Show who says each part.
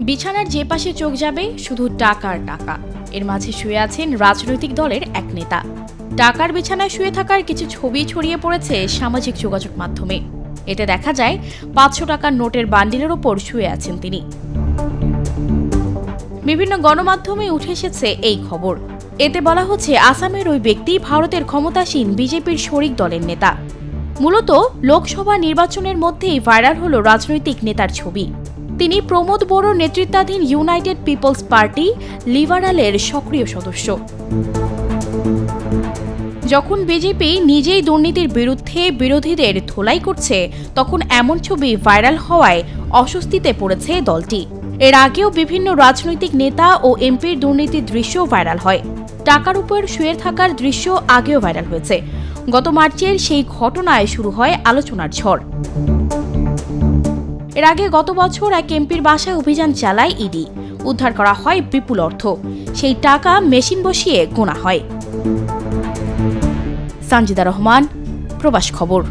Speaker 1: বিছানার যে পাশে চোখ যাবে, শুধু টাকার টাকা। এর মাঝে শুয়ে আছেন রাজনৈতিক দলের এক নেতা। টাকার বিছানায় শুয়ে থাকার কিছু ছবি ছড়িয়ে পড়েছে সামাজিক যোগাযোগ মাধ্যমে। এতে দেখা যায়, পাঁচশো টাকার নোটের বান্ডিলের ওপর শুয়ে আছেন তিনি। বিভিন্ন গণমাধ্যমে উঠে এসেছে এই খবর। এতে বলা হচ্ছে, আসামের ওই ব্যক্তি ভারতের ক্ষমতাসীন বিজেপির শরিক দলের নেতা। মূলত লোকসভা নির্বাচনের মধ্যেই ভাইরাল হলো রাজনৈতিক নেতার ছবি। তিনি প্রমোদ বড়ো নেতৃত্বাধীন ইউনাইটেড পিপলস পার্টি লিবারালের সক্রিয় সদস্য। যখন বিজেপি নিজেই দুর্নীতির বিরুদ্ধে বিরোধীদের ধোলাই করছে, তখন এমন ছবি ভাইরাল হওয়ায় অস্বস্তিতে পড়েছে দলটি। এর আগেও বিভিন্ন রাজনৈতিক নেতা ও এমপির দুর্নীতির দৃশ্য ভাইরাল হয়। টাকার উপর শুয়ে থাকার দৃশ্য আগেও ভাইরাল হয়েছে। গত মার্চের সেই ঘটনায় শুরু হয় আলোচনার ঝড়। এর আগে গত বছর এক এমপির বাসায় অভিযান চালায় ইডি। উদ্ধার করা হয় বিপুল অর্থ। সেই টাকা মেশিন বসিয়ে গোনা হয়। সঞ্জিদা রহমান, প্রবাস খবর।